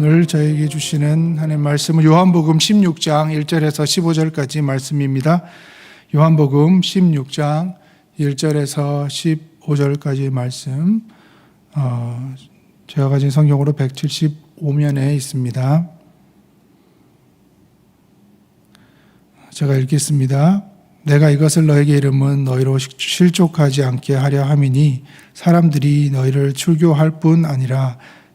오늘 저에게 주시는 하나님 말씀은 요한복음 16장 1절에서 15절까지 말씀입니다. 요한복음 16장 1절에서 15절까지 말씀. 어, 제가 가진 성경으로 175면에 있습니다. 제가 읽겠습니다. 내가 이것을 너에게 이름은 너희로 실족하지 않게 하려 함이니 사람들이 너희를 출교할 뿐 아니라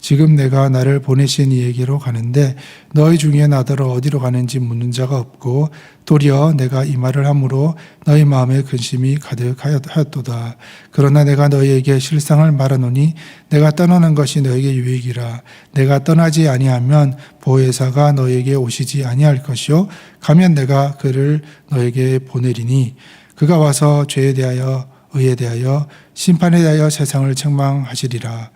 지금 내가 나를 보내신 이에게로 가는데 너희 중에 나더러 어디로 가는지 묻는 자가 없고 도리어 내가 이 말을 함으로 너희 마음에 근심이 가득하였도다. 그러나 내가 너희에게 실상을 말하노니 내가 떠나는 것이 너에게 유익이라. 내가 떠나지 아니하면 보혜사가 너에게 오시지 아니할 것이요. 가면 내가 그를 너에게 보내리니 그가 와서 죄에 대하여 의에 대하여 심판에 대하여 세상을 책망하시리라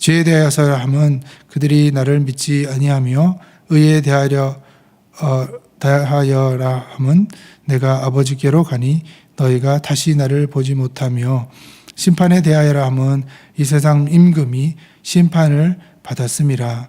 죄에 대하여서 함은 그들이 나를 믿지 아니하며 의에 대하여 어, 대하여라 함은 내가 아버지께로 가니 너희가 다시 나를 보지 못하며 심판에 대하여라 함은 이 세상 임금이 심판을 받았음이라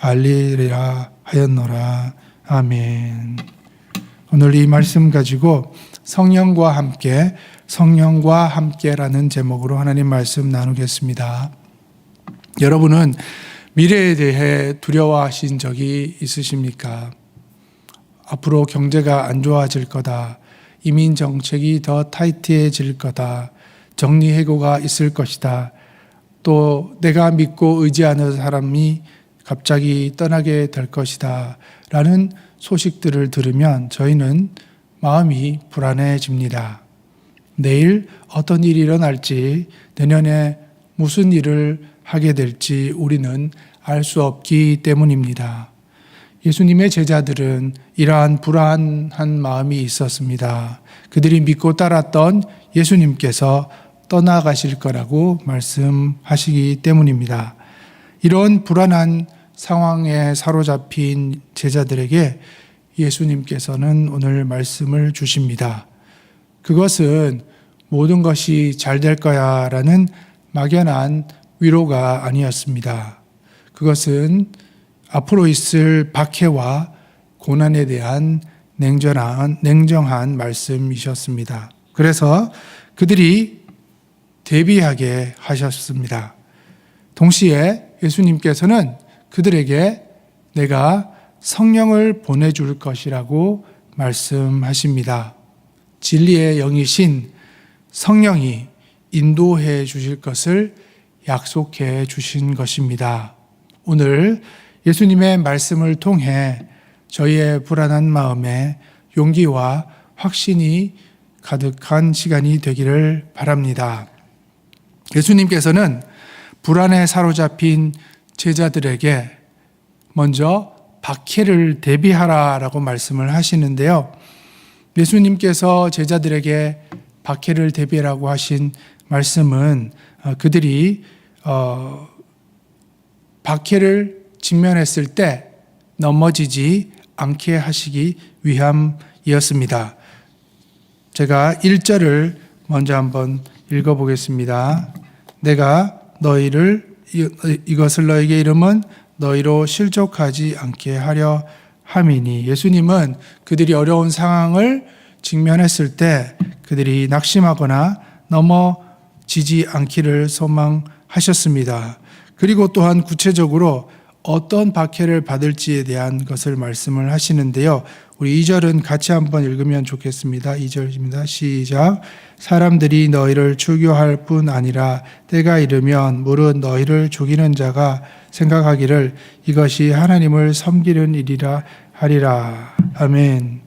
알리리라 하였노라. 아멘. 오늘 이 말씀 가지고 성령과 함께, 성령과 함께라는 제목으로 하나님 말씀 나누겠습니다. 여러분은 미래에 대해 두려워하신 적이 있으십니까? 앞으로 경제가 안 좋아질 거다. 이민 정책이 더 타이트해질 거다. 정리 해고가 있을 것이다. 또 내가 믿고 의지하는 사람이 갑자기 떠나게 될 것이다. 라는 소식들을 들으면 저희는 마음이 불안해집니다. 내일 어떤 일이 일어날지, 내년에 무슨 일을 하게 될지 우리는 알 수 없기 때문입니다. 예수님의 제자들은 이러한 불안한 마음이 있었습니다. 그들이 믿고 따랐던 예수님께서 떠나가실 거라고 말씀하시기 때문입니다. 이런 불안한 상황에 사로잡힌 제자들에게 예수님께서는 오늘 말씀을 주십니다. 그것은 모든 것이 잘 될 거야 라는 막연한 위로가 아니었습니다. 그것은 앞으로 있을 박해와 고난에 대한 냉정한, 냉정한 말씀이셨습니다. 그래서 그들이 대비하게 하셨습니다. 동시에 예수님께서는 그들에게 내가 성령을 보내줄 것이라고 말씀하십니다. 진리의 영이신 성령이 인도해 주실 것을 약속해 주신 것입니다. 오늘 예수님의 말씀을 통해 저희의 불안한 마음에 용기와 확신이 가득한 시간이 되기를 바랍니다. 예수님께서는 불안에 사로잡힌 제자들에게 먼저 박해를 대비하라라고 말씀을 하시는데요. 예수님께서 제자들에게 박해를 대비라고 하신 말씀은 어, 그들이 어, 박해를 직면했을 때 넘어지지 않게 하시기 위함이었습니다. 제가 1절을 먼저 한번 읽어보겠습니다. 내가 너희를 이것을 너에게 이름은 너희로 실족하지 않게 하려 함이니 예수님은 그들이 어려운 상황을 직면했을 때 그들이 낙심하거나 넘어지지 않기를 소망하셨습니다. 그리고 또한 구체적으로 어떤 박해를 받을지에 대한 것을 말씀을 하시는데요. 우리 2절은 같이 한번 읽으면 좋겠습니다. 2절입니다. 시작. 사람들이 너희를 추교할 뿐 아니라 때가 이르면 무릇 너희를 죽이는 자가 생각하기를 이것이 하나님을 섬기는 일이라 하리라. 아멘.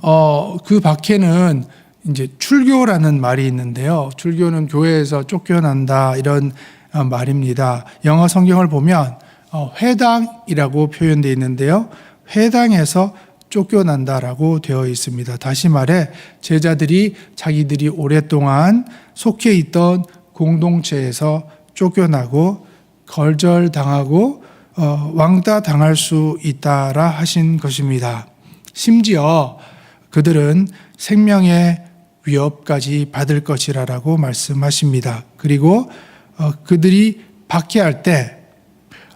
어, 그 박해는 이제 출교라는 말이 있는데요. 출교는 교회에서 쫓겨난다 이런 어, 말입니다. 영어 성경을 보면 어, 회당이라고 표현되어 있는데요. 회당에서 쫓겨난다라고 되어 있습니다. 다시 말해 제자들이 자기들이 오랫동안 속해 있던 공동체에서 쫓겨나고 걸절당하고 어, 왕따 당할 수 있다라 하신 것입니다. 심지어 그들은 생명의 위협까지 받을 것이라라고 말씀하십니다. 그리고 어, 그들이 박해할 때,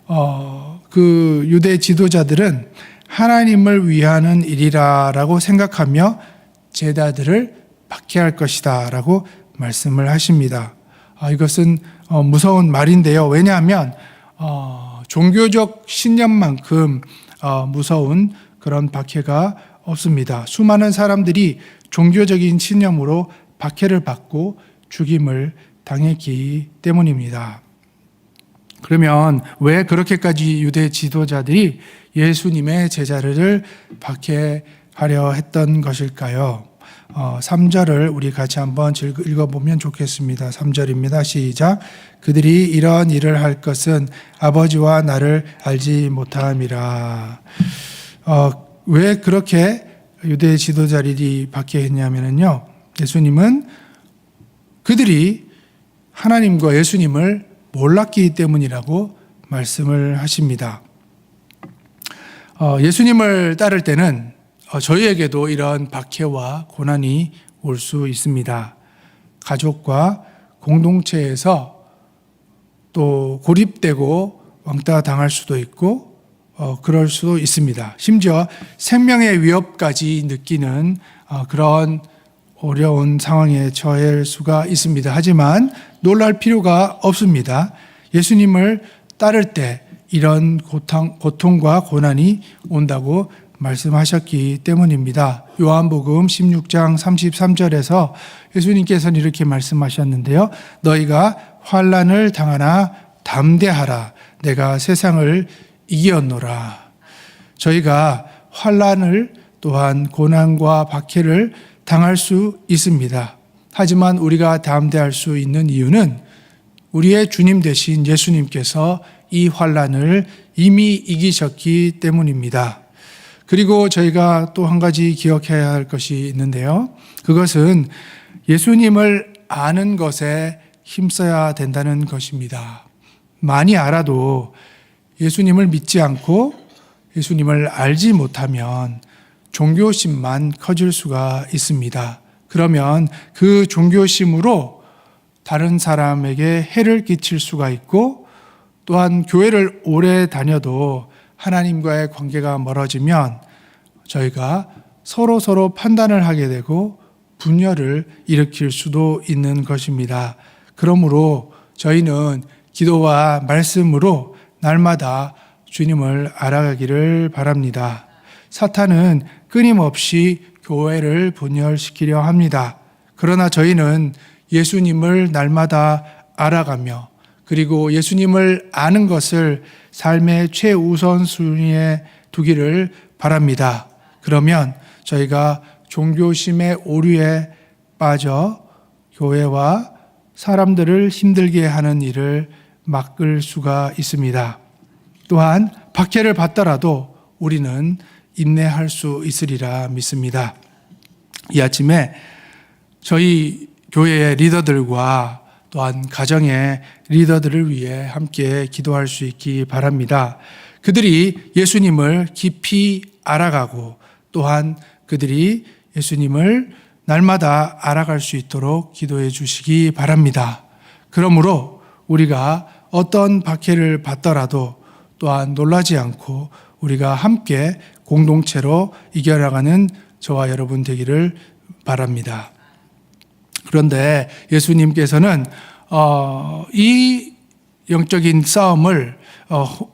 어, 그 유대 지도자들은 하나님을 위하는 일이라라고 생각하며 제자들을 박해할 것이다라고 말씀을 하십니다. 아, 이것은 어, 무서운 말인데요. 왜냐하면 어, 종교적 신념만큼 어, 무서운 그런 박해가 없습니다. 수많은 사람들이 종교적인 신념으로 박해를 받고 죽임을 당했기 때문입니다. 그러면 왜 그렇게까지 유대 지도자들이 예수님의 제자를 박해하려 했던 것일까요? 어, 3절을 우리 같이 한번 읽- 읽어보면 좋겠습니다. 3절입니다. 시작. 그들이 이런 일을 할 것은 아버지와 나를 알지 못함이라. 어, 왜 그렇게 유대 지도자들이 박해했냐면요. 예수님은 그들이 하나님과 예수님을 몰랐기 때문이라고 말씀을 하십니다. 어, 예수님을 따를 때는 어, 저희에게도 이런 박해와 고난이 올 수 있습니다. 가족과 공동체에서 또 고립되고 왕따 당할 수도 있고 어, 그럴 수도 있습니다. 심지어 생명의 위협까지 느끼는 어, 그런 어려운 상황에 처할 수가 있습니다. 하지만 놀랄 필요가 없습니다. 예수님을 따를 때 이런 고통, 고통과 고난이 온다고 말씀하셨기 때문입니다. 요한복음 16장 33절에서 예수님께서는 이렇게 말씀하셨는데요. 너희가 환란을 당하나 담대하라. 내가 세상을 이겼노라. 저희가 환란을 또한 고난과 박해를 당할 수 있습니다. 하지만 우리가 담대할 수 있는 이유는 우리의 주님 되신 예수님께서 이 환란을 이미 이기셨기 때문입니다. 그리고 저희가 또 한 가지 기억해야 할 것이 있는데요. 그것은 예수님을 아는 것에 힘써야 된다는 것입니다. 많이 알아도 예수님을 믿지 않고 예수님을 알지 못하면 종교심만 커질 수가 있습니다. 그러면 그 종교심으로 다른 사람에게 해를 끼칠 수가 있고 또한 교회를 오래 다녀도 하나님과의 관계가 멀어지면 저희가 서로 서로 판단을 하게 되고 분열을 일으킬 수도 있는 것입니다. 그러므로 저희는 기도와 말씀으로 날마다 주님을 알아가기를 바랍니다. 사탄은 끊임없이 교회를 분열시키려 합니다. 그러나 저희는 예수님을 날마다 알아가며 그리고 예수님을 아는 것을 삶의 최우선 순위에 두기를 바랍니다. 그러면 저희가 종교심의 오류에 빠져 교회와 사람들을 힘들게 하는 일을 막을 수가 있습니다. 또한 박해를 받더라도 우리는 인내할 수 있으리라 믿습니다. 이 아침에 저희 교회의 리더들과 또한 가정의 리더들을 위해 함께 기도할 수 있기 바랍니다. 그들이 예수님을 깊이 알아가고 또한 그들이 예수님을 날마다 알아갈 수 있도록 기도해 주시기 바랍니다. 그러므로 우리가 어떤 박해를 받더라도 또한 놀라지 않고 우리가 함께 공동체로 이겨나가는 저와 여러분 되기를 바랍니다. 그런데 예수님께서는 어, 이 영적인 싸움을 어, 호-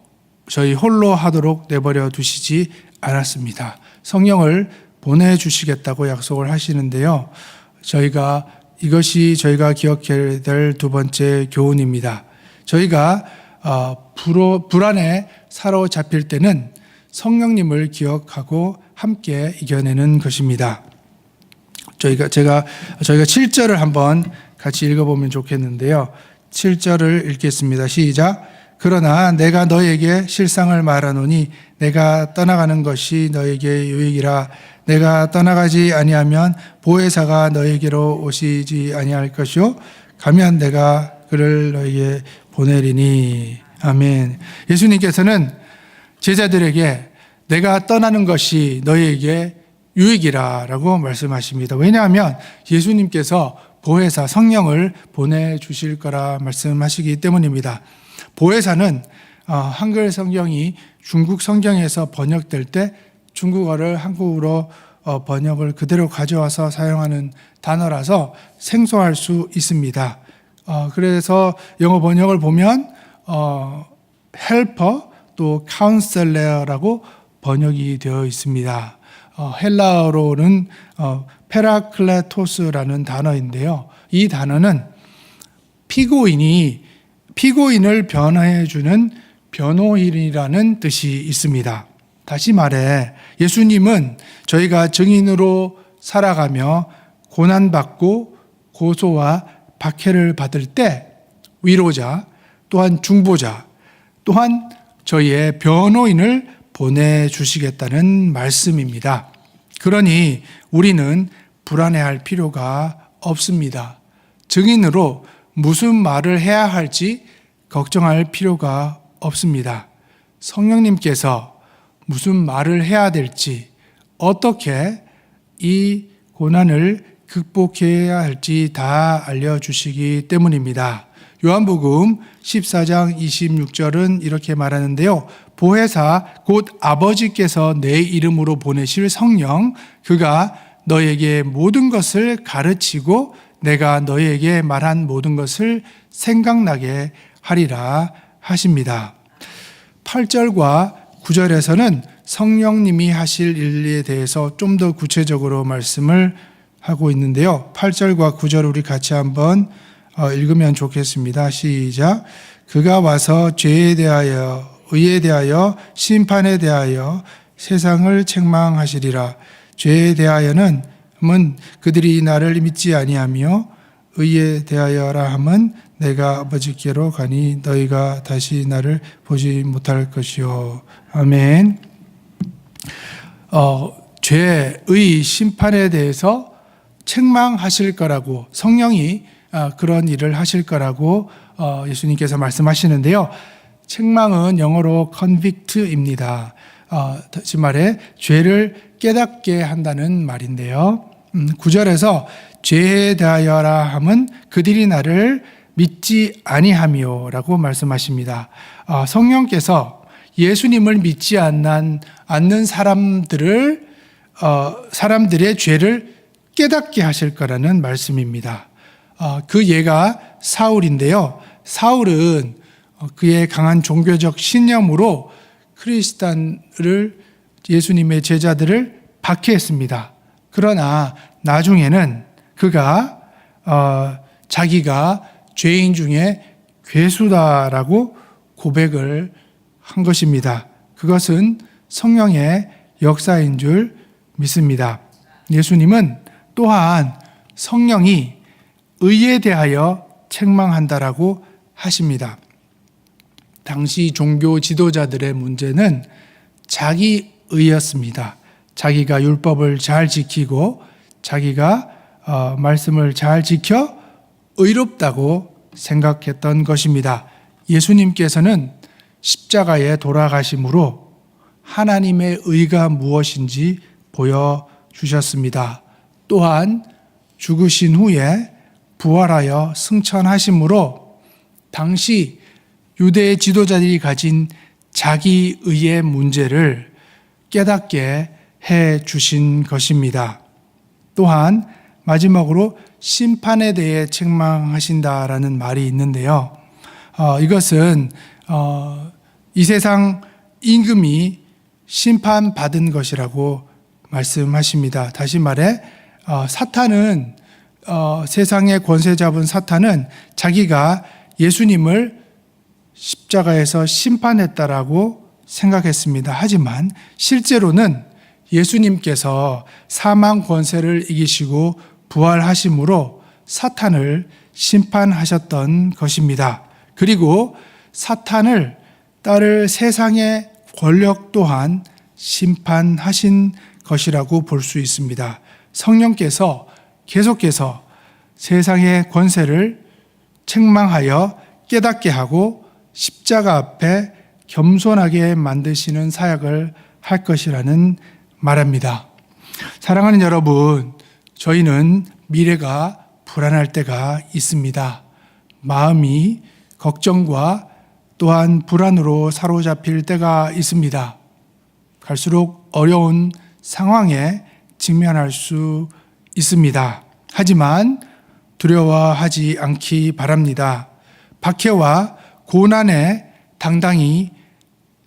저희 홀로 하도록 내버려 두시지 않았습니다. 성령을 보내주시겠다고 약속을 하시는데요. 저희가 이것이 저희가 기억해야 될 두 번째 교훈입니다. 저희가 어, 불안에 사로잡힐 때는 성령님을 기억하고 함께 이겨내는 것입니다. 저희가 제가 저희가 7절을 한번 같이 읽어 보면 좋겠는데요. 7절을 읽겠습니다. 시작. 그러나 내가 너에게 실상을 말하노니 내가 떠나가는 것이 너에게 유익이라 내가 떠나가지 아니하면 보혜사가 너에게로 오시지 아니할 것이요 가면 내가 그를 너에게 보내리니 아멘. 예수님께서는 제자들에게 내가 떠나는 것이 너희에게 유익이라 라고 말씀하십니다. 왜냐하면 예수님께서 보혜사 성령을 보내주실 거라 말씀하시기 때문입니다. 보혜사는 어, 한글 성경이 중국 성경에서 번역될 때 중국어를 한국어로 어, 번역을 그대로 가져와서 사용하는 단어라서 생소할 수 있습니다. 어, 그래서 영어 번역을 보면 어, 헬퍼 또 카운셀러라고 번역이 되어 있습니다. 어, 헬라어로는 어, 페라클레토스라는 단어인데요. 이 단어는 피고인이 피고인을 변호해 주는 변호인이라는 뜻이 있습니다. 다시 말해 예수님은 저희가 증인으로 살아가며 고난받고 고소와 박해를 받을 때 위로자 또한 중보자 또한 저희의 변호인을 보내주시겠다는 말씀입니다. 그러니 우리는 불안해할 필요가 없습니다. 증인으로 무슨 말을 해야 할지 걱정할 필요가 없습니다. 성령님께서 무슨 말을 해야 될지, 어떻게 이 고난을 극복해야 할지 다 알려주시기 때문입니다. 요한복음 14장 26절은 이렇게 말하는데요. 보혜사 곧 아버지께서 내 이름으로 보내실 성령 그가 너에게 모든 것을 가르치고 내가 너에게 말한 모든 것을 생각나게 하리라 하십니다. 8절과 9절에서는 성령님이 하실 일에 대해서 좀 더 구체적으로 말씀을 하고 있는데요. 8절과 9절 우리 같이 한번 어, 읽으면 좋겠습니다. 시작. 그가 와서 죄에 대하여, 의에 대하여, 심판에 대하여 세상을 책망하시리라. 죄에 대하여는 은 그들이 나를 믿지 아니하며 의에 대하여라 함은 내가 아버지께로 가니 너희가 다시 나를 보지 못할 것이요. 아멘. 어, 죄의 심판에 대해서 책망하실 거라고 성령이 아, 그런 일을 하실 거라고 어, 예수님께서 말씀하시는데요. 책망은 영어로 convict입니다. 어, 다시 말해 죄를 깨닫게 한다는 말인데요. 음, 9절에서 죄에 대하여라 함은 그들이 나를 믿지 아니하며라고 말씀하십니다. 어, 성령께서 예수님을 믿지 않는, 않는 사람들을 어, 사람들의 죄를 깨닫게 하실 거라는 말씀입니다. 어, 그 예가 사울인데요. 사울은 어, 그의 강한 종교적 신념으로 크리스탄을 예수님의 제자들을 박해했습니다. 그러나 나중에는 그가 어, 자기가 죄인 중에 괴수다라고 고백을 한 것입니다. 그것은 성령의 역사인 줄 믿습니다. 예수님은 또한 성령이 의에 대하여 책망한다라고 하십니다. 당시 종교 지도자들의 문제는 자기 의였습니다. 자기가 율법을 잘 지키고 자기가 어, 말씀을 잘 지켜 의롭다고 생각했던 것입니다. 예수님께서는 십자가에 돌아가심으로 하나님의 의가 무엇인지 보여주셨습니다. 또한 죽으신 후에 부활하여 승천하심으로 당시 유대 지도자들이 가진 자기 의의 문제를 깨닫게 해 주신 것입니다. 또한 마지막으로 심판에 대해 책망하신다라는 말이 있는데요. 어, 이것은 어, 이 세상 임금이 심판받은 것이라고 말씀하십니다. 다시 말해 어, 사탄은 어, 세상의 권세 잡은 사탄은 자기가 예수님을 십자가에서 심판했다라고 생각했습니다. 하지만 실제로는 예수님께서 사망 권세를 이기시고 부활하심으로 사탄을 심판하셨던 것입니다. 그리고 사탄을 따를 세상의 권력 또한 심판하신 것이라고 볼 수 있습니다. 성령께서 계속해서 세상의 권세를 책망하여 깨닫게 하고 십자가 앞에 겸손하게 만드시는 사역을 할 것이라는 말합니다. 사랑하는 여러분, 저희는 미래가 불안할 때가 있습니다. 마음이 걱정과 또한 불안으로 사로잡힐 때가 있습니다. 갈수록 어려운 상황에 직면할 수 있습니다. 하지만 두려워하지 않기 바랍니다. 박해와 고난에 당당히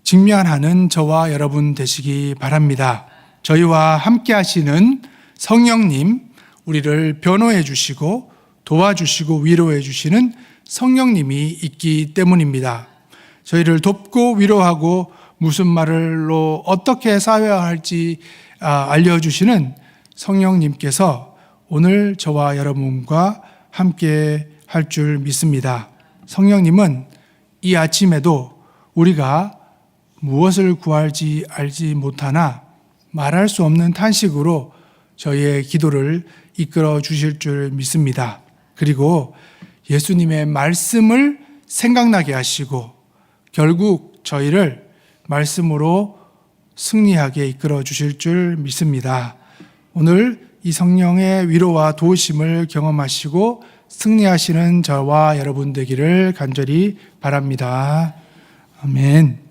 직면하는 저와 여러분 되시기 바랍니다. 저희와 함께 하시는 성령님, 우리를 변호해 주시고 도와주시고 위로해 주시는 성령님이 있기 때문입니다. 저희를 돕고 위로하고 무슨 말로 어떻게 사회화 할지 아, 알려주시는 성령님께서 오늘 저와 여러분과 함께 할 줄 믿습니다. 성령님은 이 아침에도 우리가 무엇을 구할지 알지 못하나 말할 수 없는 탄식으로 저희의 기도를 이끌어 주실 줄 믿습니다. 그리고 예수님의 말씀을 생각나게 하시고 결국 저희를 말씀으로 승리하게 이끌어 주실 줄 믿습니다. 오늘 이 성령의 위로와 도우심을 경험하시고 승리하시는 저와 여러분 되기를 간절히 바랍니다. 아멘.